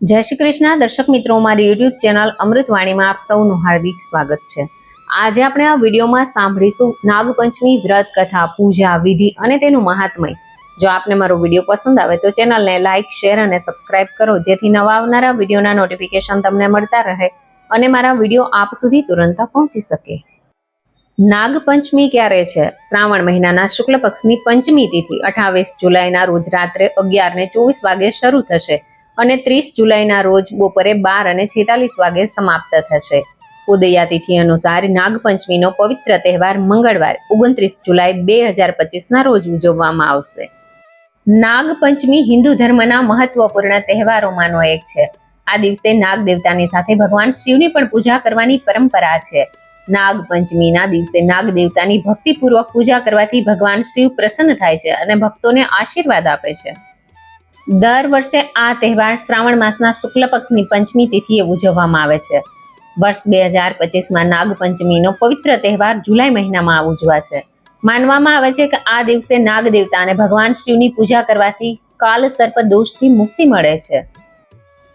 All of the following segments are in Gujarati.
જય શ્રી કૃષ્ણ. દર્શક મિત્રો, મારી યુટ્યુબ ચેનલ અમૃતવાણીમાં આપ સૌનું હાર્દિક સ્વાગત છે. આજે આપણે આ વિડીયોમાં સાંભળીશું નાગપંચમી વ્રત કથા, પૂજા, વિધિ અને તેનું મહાત્મય. જો આપને મારો વીડિયો પસંદ આવે તો ચેનલને લાઇક શેર અને સબસ્ક્રાઇબ કરો, જેથી નવા આવનારા વિડીયોના નોટિફિકેશન તમને મળતા રહે અને મારા વીડિયો આપ સુધી તુરંત પહોંચી શકે. નાગપંચમી ક્યારે છે? શ્રાવણ મહિનાના શુક્લ પક્ષની પંચમી તિથિ, અઠાવીસ જુલાઈના રોજ રાત્રે અગિયાર ને ચોવીસ વાગે શરૂ થશે. અને ત્રીસ જુલાઈના રોજ બપોરે બાર અને છેતાલીસ વાગે સમાપ્ત થશે. ઉદયાતિથિ અનુસાર નાગપંચમીનો પવિત્ર તહેવાર મંગળવાર, ઓગણત્રીસ જુલાઈ બે હજાર પચીસના રોજ ઉજવવામાં આવશે. નાગપંચમી હિન્દુ ધર્મના મહત્વપૂર્ણ તહેવારોમાંનો એક છે. આ દિવસે નાગ દેવતાની સાથે ભગવાન શિવની પણ પૂજા કરવાની પરંપરા છે. નાગપંચમીના દિવસે નાગ દેવતાની ભક્તિપૂર્વક પૂજા કરવાથી ભગવાન શિવ પ્રસન્ન થાય છે અને ભક્તોને આશીર્વાદ આપે છે. દર વર્ષે આ તહેવાર શ્રાવણ માસના શુક્લ પક્ષની પંચમી તિથિએ ઉજવવામાં આવે છે. વર્ષ બે હજાર પચીસમાં નાગપંચમીનો પવિત્ર તહેવાર જુલાઈ મહિનામાં ઉજવાશે માનવામાં આવે છે કે આ દિવસે નાગ દેવતા ભગવાન શિવની પૂજા કરવાથી કાલ સર્પ દોષથી મુક્તિ મળે છે.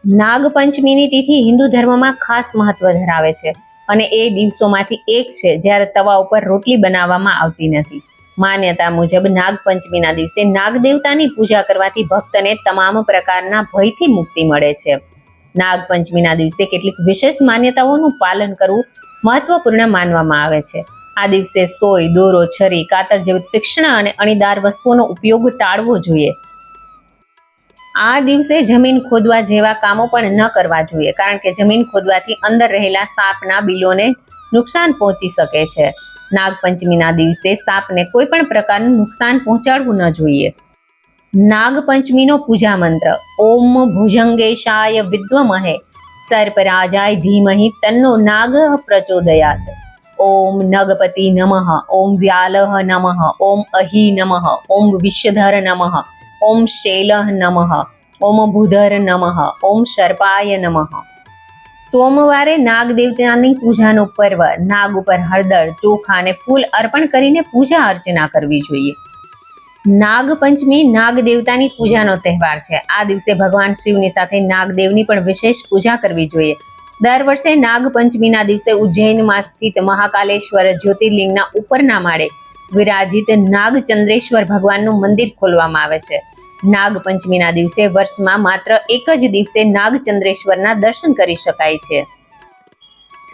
નાગપંચમીની તિથિ હિન્દુ ધર્મમાં ખાસ મહત્વ ધરાવે છે અને એ દિવસોમાંથી એક છે જ્યારે તવા ઉપર રોટલી બનાવવામાં આવતી નથી. માન્યતા મુજબ નાગપંચમીના દિવસે નાગ દેવતાની પૂજા કરવાથી ભક્તને તમામ પ્રકારના ભયથી મુક્તિ મળે છે. નાગપંચમીના દિવસે કેટલીક વિશેષ માન્યતાઓનું પાલન કરવું મહત્વપૂર્ણ માનવામાં આવે છે. આ દિવસે સોય, દોરો, છરી, કાતર જેવી તીક્ષ્ણ અને અણીદાર વસ્તુઓનો ઉપયોગ ટાળવો જોઈએ. આ દિવસે જમીન ખોદવા જેવા કામો પણ ન કરવા જોઈએ, કારણ કે જમીન ખોદવાથી અંદર રહેલા સાપના બિલોને નુકસાન પહોંચી શકે છે. નાગપંચમીના દિવસે સાપને કોઈ પણ પ્રકારનું નુકસાન પહોંચાડવું ન જોઈએ. નાગપંચમીનો પૂજા મંત્ર, ઓમ ભુજંગેશાય વિદ્વમહે, સર્પરાજાય ધીમહિ તન્નો નાગ પ્રચોદયાત. ઓમ નગપતિ નમઃ, ઓમ વ્યાલહ નમઃ, ઓમ અહિ નમઃ, ઓમ વિશ્વધર નમઃ, ઓમ શૈલહ નમઃ, ઓમ ભૂધર નમઃ, ઓમ સર્પાય નમઃ. સોમવારે નાગ દેવતાની પૂજાનો પર્વ. નાગ ઉપર હળદર, ચોખા અને ફૂલ અર્પણ કરીને પૂજા અર્ચના કરવી જોઈએ. નાગપંચમી નાગ દેવતાની પૂજાનો તહેવાર છે. આ દિવસે ભગવાન શિવની સાથે નાગદેવની પણ વિશેષ પૂજા કરવી જોઈએ. દર વર્ષે નાગપંચમીના દિવસે ઉજ્જૈનમાં સ્થિત મહાકાલેશ્વર જ્યોતિર્લિંગના ઉપરના માળે વિરાજિત નાગચંદ્રેશ્વર ભગવાનનું મંદિર ખોલવામાં આવે છે. નાગપંચમીના દિવસે વર્ષમાં માત્ર એક જ દિવસે નાગચંદ્રેશ્વરના દર્શન કરી શકાય છે.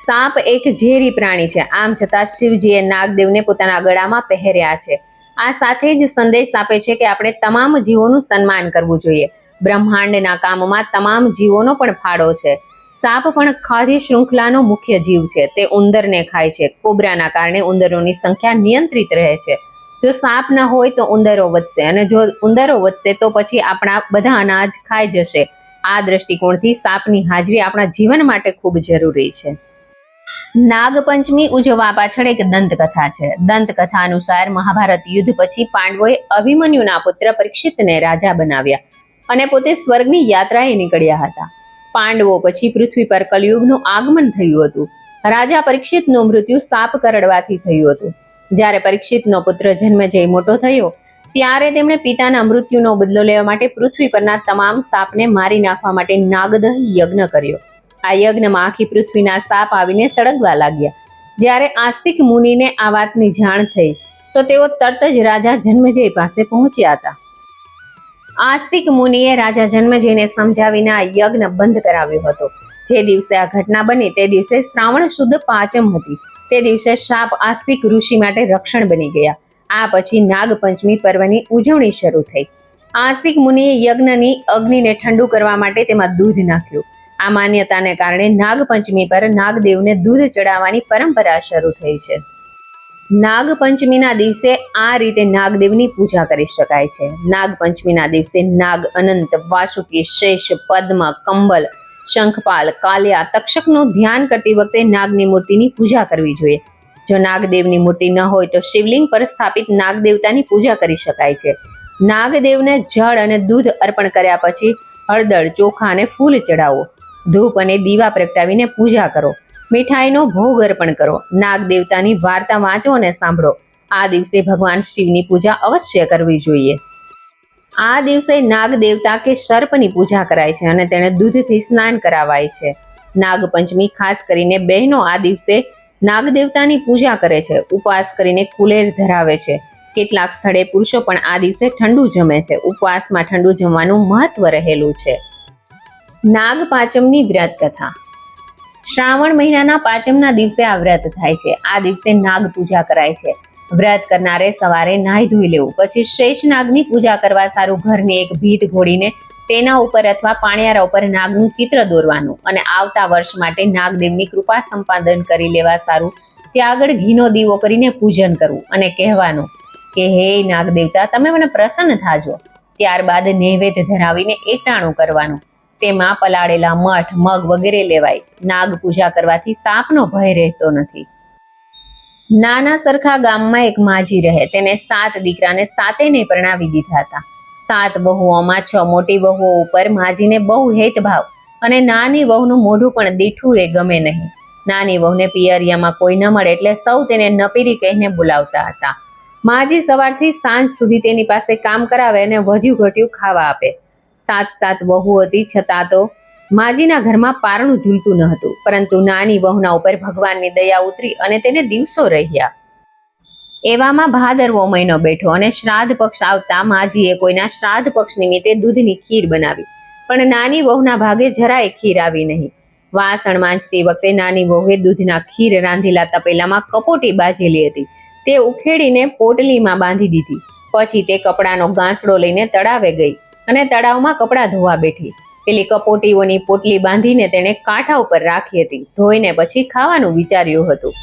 સાપ એક ઝેરી પ્રાણી છે. આમ છતાં શિવજીએ નાગદેવને પોતાના ગળામાં પહેર્યા છે. આ સાથે જ સંદેશ આપે છે કે આપણે તમામ જીવોનું સન્માન કરવું જોઈએ. બ્રહ્માંડના કામમાં તમામ જીવોનો પણ ફાળો છે. સાપ પણ ખાદ્ય શૃંખલાનો મુખ્ય જીવ છે. તે ઉંદરને ખાય છે. કોબરાના કારણે ઉંદરોની સંખ્યા નિયંત્રિત રહે છે. જો સાપ ના હોય તો ઉંદરો વધશે અને જો ઉંદરો વધશે તો પછી આપણા બધા અનાજ ખાઈ જશે. આ દ્રષ્ટિકોણથી સાપની હાજરી આપણા જીવન માટે ખૂબ જરૂરી છે. નાગપંચમી ઉજવવા પાછળ એક દંતકથા છે. દંતકથા અનુસાર મહાભારત યુદ્ધ પછી પાંડવોએ અભિમન્યુના પુત્ર પરીક્ષિતને રાજા બનાવ્યા અને પોતે સ્વર્ગની યાત્રાએ નીકળ્યા હતા. પાંડવો પછી પૃથ્વી પર કલયુગનું આગમન થયું હતું. રાજા પરીક્ષિતનું મૃત્યુ સાપ કરડવાથી થયું હતું. જ્યારે પરીક્ષિતનો પુત્ર જન્મ જઈ મોટો થયો, ત્યારે તેમણે પિતાના મૃત્યુનો બદલો લેવા માટે પૃથ્વી પરના તમામ સાપને મારી નાખવા માટે નાગદહ યજ્ઞ કર્યો. આ યજ્ઞમાં આખી પૃથ્વીના સાપ આવીને સળગવા લાગ્યા. જ્યારે આસ્તિક મુનિને આ વાતની જાણ થઈ, તો તેઓ તરત જ રાજા જન્મજય પાસે પહોંચ્યા હતા. આસ્તિક મુનિએ રાજા જન્મજયને સમજાવીને આ યજ્ઞ બંધ કરાવ્યો હતો. જે દિવસે આ ઘટના બની, તે દિવસે શ્રાવણ શુદ્ધ પાંચમ હતી. તે દિવસે સાપ આસ્તિક ઋષિ માટે રક્ષણ બની ગયા. આ પછી નાગપંચમી પર્વની ઉજવણી શરૂ થઈ. આસ્તિક મુનિએ યજ્ઞની અગ્નિને ઠંડુ કરવા માટે તેમાં દૂધ નાખ્યું. આ માન્યતાને કારણે નાગપંચમી પર નાગદેવને દૂધ ચડાવવાની પરંપરા શરૂ થઈ છે. નાગપંચમીના દિવસે આ રીતે નાગદેવની પૂજા કરી શકાય છે. નાગપંચમીના દિવસે નાગ અનંત, વાસુકી, શેષ, પદ્મ, કંબલ શંખપાલ કાલિયા તક્ષકનું ધ્યાન કરતી વખતે નાગની મૂર્તિની પૂજા કરવી જોઈએ. જો નાગદેવની મૂર્તિ ન હોય તો શિવલિંગ પર સ્થાપિત નાગદેવતાની પૂજા કરી શકાય છે. નાગદેવને જળ અને દૂધ અર્પણ કર્યા પછી હળદર, ચોખા અને ફૂલ ચડાવો ધૂપ અને દીવા પ્રગટાવીને પૂજા કરો. મીઠાઈનો ભોગ અર્પણ કરો. નાગ દેવતાની વાર્તા વાંચો અને સાંભળો. આ દિવસે ભગવાન શિવની પૂજા અવશ્ય કરવી જોઈએ. આ દિવસે નાગ દેવતા કે સર્પની પૂજા કરાય છે અને તેને દૂધથી સ્નાન કરાવાય છે. નાગપંચમી ખાસ કરીને બહેનો આ દિવસે નાગ દેવતાની પૂજા કરે છે. ઉપવાસ કરીને કુલેર ધરાવે છે. કેટલાક સ્થળે પુરુષો પણ આ દિવસે ઠંડુ જમે છે. ઉપવાસમાં ઠંડુ જમવાનું મહત્વ રહેલું છે. નાગ પાંચમની વ્રત કથા. શ્રાવણ મહિનાના પાંચમના દિવસે આ વ્રત થાય છે. આ દિવસે નાગ પૂજા કરાય છે. વ્રત કરનારે સવારે નાહી ધોઈ લેવું, પછી શેષ નાગની પૂજા કરવા સારું ઘરની એક ભીત ઘોડીને તેના ઉપર અથવા પાણિયારા ઉપર નાગનું ચિત્ર દોરવાનું અને આવતા વર્ષ માટે નાગદેવની કૃપા સંપાદન કરી લેવા સારું. ત્યાં આગળ ઘીનો દીવો કરીને પૂજન કરવું અને કહેવાનું કે, હે નાગદેવતા, તમે મને પ્રસન્ન થાજો. ત્યારબાદ નૈવેદ્ય ધરાવીને એકટાણું કરવાનું. તેમાં પલાળેલા મઠ, મગ વગેરે લેવાય. નાગ પૂજા કરવાથી સાપનો ભય રહેતો નથી. નાના સરખા ગામમાં એક માજી રહે. તેને સાત દીકરાને સાતેને પરણાવી દીધા હતા. સાત બહુઓમાં છ મોટી બહુઓ ઉપર માજીને બહુ હેતભાવ અને નાની વહુનું મોઢું પણ દીઠું એ ગમે નહીં. નાની વહુને પિયરિયામાં કોઈ ન મળે એટલે સૌ તેને નપીરી કહીને બોલાવતા હતા. માજી સવારથી સાંજ સુધી તેની પાસે કામ કરાવે અને વધ્યું ઘટ્યું ખાવા આપે. સાત સાત વહુ હતી, છતાં તો માજીના ઘરમાં પારણું ઝૂલતું ન હતું, પરંતુ નાની વહુના ઉપર ભગવાનની દયા ઉતરી અને તેને દિવસો રહ્યા. એવામાં ભાદરવો મહિનો બેઠો અને શ્રાદ્ધ પક્ષ આવતા માજીએ કોઈના શ્રાદ્ધ પક્ષ નિમિત્તે દૂધની ખીર બનાવી, પણ નાની વહુના ભાગે જરાય ખીર આવી નહીં. વાસણ માંજતી વખતે નાની વહુએ દૂધના ખીર રાંધેલા તપેલામાં કપોટી બાજેલી હતી. તે ઉખેડીને પોટલીમાં બાંધી દીધી. પછી તે કપડાનો ગાંસડો લઈને તળાવે ગઈ અને તળાવમાં કપડાં ધોવા બેઠી. પેલી કપોટીઓની પોટલી બાંધીને તેણે કાંઠા ઉપર રાખી હતી, ધોઈને પછી ખાવાનું વિચાર્યું હતું.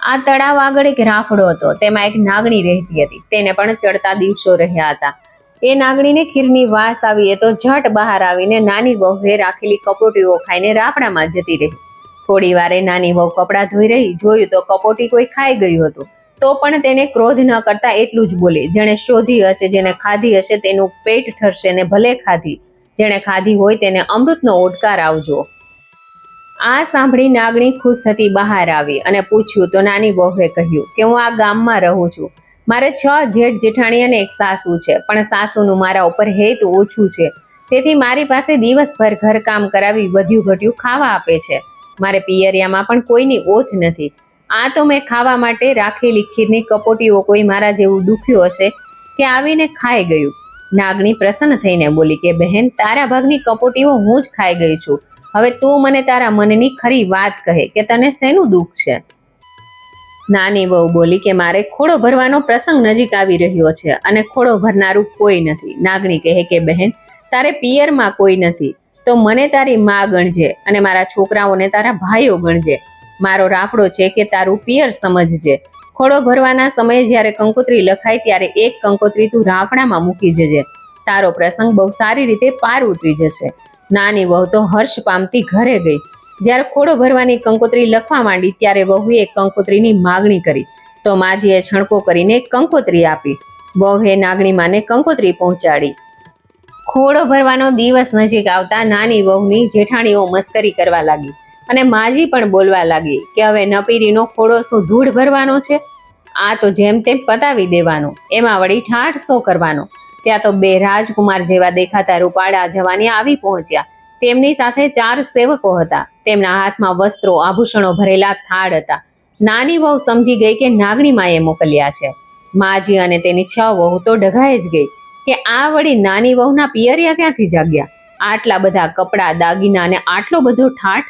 આ તળાવ આગળ એક રાફડો હતો, તેમાં એક નાગણી રહેતી હતી, તેને પણ ચડતા દિવસો રહ્યા હતા. એ નાગણીને ખીરની વાસ આવી, એ તો ઝટ બહાર આવીને નાની વહુએ રાખેલી કપોટીઓ ખાઈને રાફડામાં જતી રહી. થોડી વારે નાની વહુ કપડાં ધોઈ રહી, જોયું તો કપોટી કોઈ ખાઈ ગયું હતું. તો પણ તેને ક્રોધ ન કરતા એટલું જ બોલી, જેણે શોધી હશે, જેને ખાધી હશે, તેનું પેટ ઠરશે ને ભલે ખાધી. જેણે ખાધી હોય તેને અમૃતનો ઓડકાર આવજો. આ સાંભળી નાગણી ખુશ થતી બહાર આવી અને પૂછ્યું, તો નાની વહુએ કહ્યું કે, હું આ ગામમાં રહું છું. મારે છ જેઠ જેઠાણી અને એક સાસુ છે, પણ સાસુનું મારા ઉપર હેત ઓછું છે. તેથી મારી પાસે દિવસભર ઘરકામ કરાવી વધ્યું ઘટ્યું ખાવા આપે છે. મારે પિયરિયામાં પણ કોઈની ઓથ નથી. આ તો મેં ખાવા માટે રાખેલી ખીરની કપોટીઓ કોઈ મારા જેવું દુખ્યું હશે કે આવીને ખાઈ ગયું. નાગણી પ્રસન્ન થઈને બોલી કે, બહેન, તારા ભાગની કપોટીઓ હું જ ખાઈ ગઈ છું. હવે તું મને તારા મનની ખરી વાત કહે કે તને શેનું દુઃખ છે? નાની વહુ બોલી કે, મારે ખોડો ભરવાનો પ્રસંગ નજીક આવી રહ્યો છે અને ખોડો ભરનારું કોઈ નથી. નાગણી કહે કે, બહેન, તારે પિયરમાં કોઈ નથી. તો મને તારી મા ગણજે અને મારા છોકરાઓને તારા ભાઈઓ ગણજે. મારો રાફડો છે કે તારું પિયર સમજજે. ખોડો ભરવાના સમયે જ્યારે કંકોત્રી લખાય ત્યારે એક કંકોત્રી તું રાફડામાં મૂકી જજે. તારો પ્રસંગ બહુ સારી રીતે પાર ઉતરી જશે. નાની વહુ તો હર્ષ પામતી ઘરે ગઈ. જ્યારે ખોડો ભરવાની કંકોત્રી લખવા માંડી ત્યારે વહુએ કંકોત્રીની માગણી કરી. તો માજીએ છણકો કરીને કંકોત્રી આપી. વહુએ નાગણીમાને કંકોત્રી પહોંચાડી. ખોડો ભરવાનો દિવસ નજીક આવતા નાની વહુની જેઠાણીઓ મસ્કરી કરવા લાગી. અને માજી પણ બોલવા લાગી કે હવે નપીરીનો ખોડો શું ધૂળ ભરવાનો છે? આ તો જેમ તેમ પતાવી દેવાનો. એમાં વળી ઠાઠસો કરવાનો? ત્યાં તો બે રાજકુમાર જેવા દેખાતા રૂપાળા જવાની આવી પહોંચ્યા. તેમની સાથે ચાર સેવકો હતા. તેમના હાથમાં વસ્ત્રો, આભૂષણો ભરેલા થાળ હતા. નાની વહુ સમજી ગઈ કે નાગણી માએ મોકલ્યા છે. માજી અને તેની છ વહુ તો ડઘાઈ જ ગઈ કે આ વળી નાની વહુના પિયરિયા ક્યાંથી જાગ્યા? આટલા બધા કપડાં, દાગીના અને આટલો બધો ઠાઠ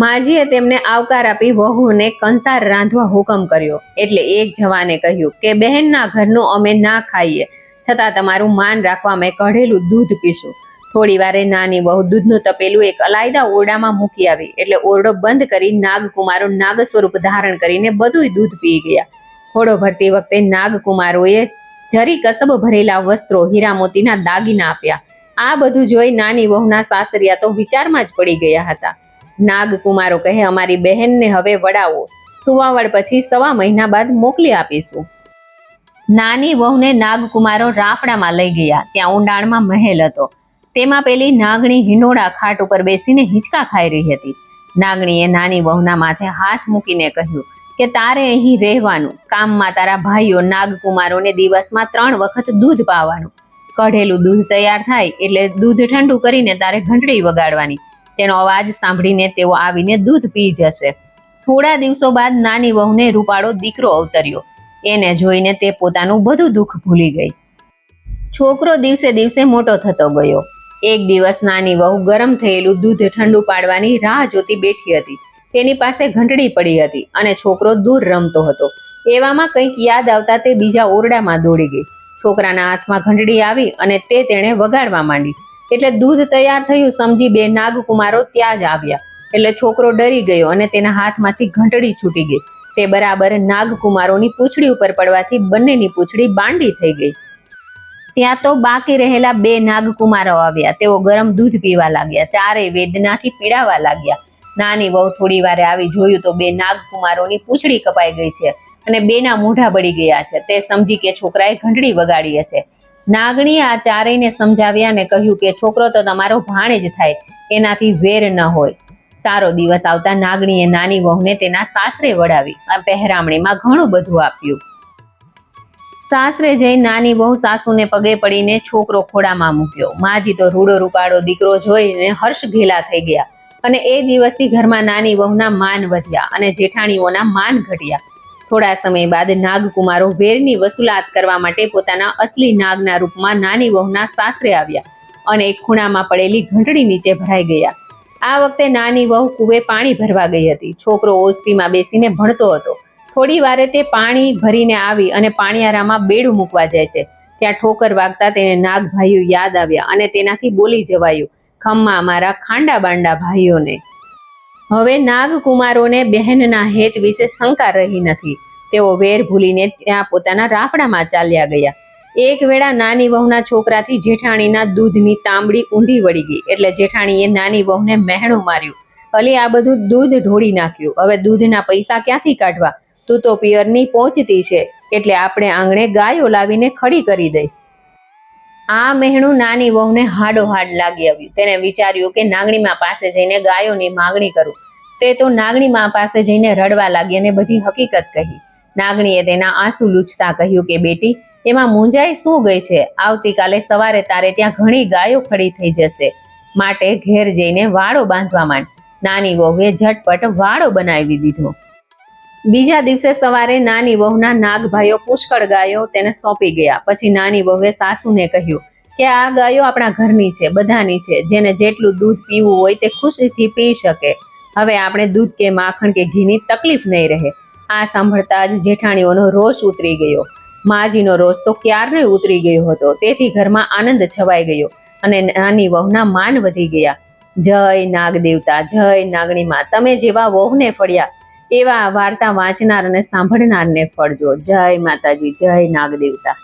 માજીએ તેમને આવકાર આપી વહુને કંસાર રાંધવા હુકમ કર્યો. એટલે એક જવાને કહ્યું કે, બહેનના ઘરનું અમે ના ખાઈએ. છતાં તમારું માન રાખવા મેં કઢેલું દૂધ પીશું. થોડી વારે નાની વહુ દૂધનું તપેલું એક અલાયદા ઓરડામાં મૂકી આવી. એટલે ઓરડો બંધ કરી નાગકુમારો નાગ સ્વરૂપ ધારણ કરીને બધુંય દૂધ પી ગયા. ઘોડો ભરતી વખતે નાગકુમારોએ જરી કસબ ભરેલા વસ્ત્રો હીરા મોતીના દાગીના આપ્યા. આ બધું જોઈ નાની વહુના સાસરિયા તો વિચારમાં જ પડી ગયા હતા. નાગકુમારો કહે, અમારી બહેનને હવે વડાવો. સુવાવડ પછી સવા મહિના બાદ મોકલી આપીશું. નાની વહુને નાગકુમારો રાફડામાં લઈ ગયા. ત્યાં ઊંડાણમાં મહેલ હતો. તેમાં પેલી નાગણી હિંડોળા ખાટ ઉપર બેસીને હિંચકા ખાઈ રહી હતી. નાગણીએ નાની વહુના માથે હાથ મૂકીને કહ્યું કે, તારે અહીં રહેવાનું. કામમાં તારા ભાઈઓ નાગકુમારોને દિવસમાં ત્રણ વખત દૂધ પાવાનું. કઢેલું દૂધ તૈયાર થાય એટલે દૂધ ઠંડુ કરીને તારે ઘંટડી વગાડવાની. તેનો અવાજ સાંભળીને તેઓ આવીને દૂધ પી જશે. થોડા દિવસો બાદ નાની વહુને રૂપાળો દીકરો અવતર્યો. એને જોઈને તે પોતાનું બધું દુઃખ ભૂલી ગઈ. છોકરો દિવસે દિવસે મોટો થતો ગયો. એક દિવસ નાની વહુ ગરમ થયેલું દૂધ ઠંડુ પાડવાની રાહ જોતી બેઠી હતી. તેની પાસે ઘંટડી પડી હતી અને છોકરો દૂર રમતો હતો. એવામાં કંઈક યાદ આવતા તે બીજા ઓરડામાં દોડી ગઈ. છોકરાના હાથમાં ઘંટડી આવી અને તે તેણે વગાડવા માંડી. એટલે દૂધ તૈયાર થયું સમજી બે નાગકુમારો ત્યાં જ આવ્યા. એટલે છોકરો ડરી ગયો અને તેના હાથમાંથી ઘંટડી છૂટી ગઈ. તે બરાબર નાગકુમારોની પૂંછડી ઉપર પડવાથી બંનેની પૂંછડી બાંડી થઈ ગઈ. ત્યાં તો બાકી રહેલા બે નાગકુમારો આવ્યા. તેઓ ગરમ દૂધ પીવા લાગ્યા. ચારે વેદનાથી પીડાવા લાગ્યા. નાની વહુ થોડી વારે આવી જોયું તો બે નાગકુમારોની પૂંછડી કપાઈ ગઈ છે અને બેના મોઢા બળી ગયા છે. તે સમજી કે છોકરાએ ઘંટડી વગાડી છે. નાગણીએ આ ચારેયને સમજાવ્યા અને કહ્યું કે, છોકરો તો તમારો ભાણે જ થાય, એનાથી વેર ન હોય. સારો દિવસ આવતા નાગણીએ નાની વહુને તેના સાસરે વડાવી પહેરામણીમાં ઘણું બધું આપ્યું. સાસરે જઈ નાની બહુ સાસુને પગે પડીને છોકરો ખોડામાં મૂક્યો. માજી તો રૂડો રૂપાડો દીકરો જોઈને હર્ષ ઘેલા થઈ ગયા. અને એ દિવસથી ઘરમાં નાની વહુના માન વધ્યા અને જેઠાણીઓના માન ઘટ્યા. થોડા સમય બાદ નાગકુમારો વેરની વસૂલાત કરવા માટે પોતાના અસલી નાગના રૂપમાં નાની વહુના સાસરે આવ્યા અને એક ખૂણામાં પડેલી ઘંટડી નીચે ભરાઈ ગયા. આ વખતે નાની વહુ કુવે પાણી ભરવા ગઈ હતી. છોકરો ઓસરીમાં બેસીને ભણતો હતો. થોડી વારે તે પાણી ભરીને આવી અને પાણીયારામાં બેડું મૂકવા જાય છે. ત્યાં ઠોકર વાગતા તેને નાગભાઈઓ યાદ આવ્યા અને તેનાથી બોલી જવાયું, ખમ્મા, મારા ખાંડા બાંડા ભાઈઓને. હવે નાગકુમારોને બહેનના હેત વિશે શંકા રહી નથી. તેઓ વેર ભૂલીને ત્યાં પોતાના રાફડામાં ચાલ્યા ગયા. એક વેળા નાની વહુના છોકરાથી જેઠાણીના દૂધની તાંબડી ઊંધી વળી ગઈ એટલે જેઠાણીએ નાની વહુને મહેણું માર્યું. અલી આ બધું દૂધ ઢોળી નાખ્યું. હવે દૂધના પૈસા ક્યાંથી કાઢવા? તું તો પિયરની પહોંચતી છે. એટલે આપણે આંગણે ગાયો લાવીને ખડી કરી દઈશ. આ મહેણું નાની વહુને હાડો હાડ લાગી આવ્યું. તેને વિચાર્યું કે નાગણીમાં પાસે જઈને ગાયોની માગણી કરું. તે તો નાગણીમાં પાસે જઈને રડવા લાગી અને બધી હકીકત કહી. નાગણીએ તેના આંસુ લૂછતા કહ્યું કે, બેટી, એમાં મૂંઝાઈ શું ગઈ છે? આવતીકાલે સવારે તારે ત્યાં ઘણી ગાયો ખડી થઈ જશે. માટે ઘેર જઈને વાળો બાંધવા માંડ. નાની વહુએ ઝટપટ વાળો બનાવી દીધો. બીજા દિવસે સવારે નાની વહુના નાગભાઈઓ પુષ્કળ ગાયો તેને સોંપી ગયા. પછી નાની વહુએ સાસુને કહ્યું કે આ ગાયો આપણા ઘરની છે, બધાની છે. જેને જેટલું દૂધ પીવું હોય તે ખુશીથી પી શકે. હવે આપણે દૂધ કે માખણ કે ઘીની તકલીફ નહીં રહે. આ સાંભળતા જ જેઠાણીઓનો રોષ ઉતરી ગયો. માજીનો રોષ તો ક્યારનો ઉતરી ગયો હતો? તેથી ઘરમાં આનંદ છવાઈ ગયો અને નાની વહુના માન વધી ગયા. જય નાગ દેવતા જય નાગણીમાં. તમે જેવા વહુને ફળ્યા એવા વાર્તા વાંચનાર અને સાંભળનારને ફળજો. જય માતાજી જય નાગ દેવતા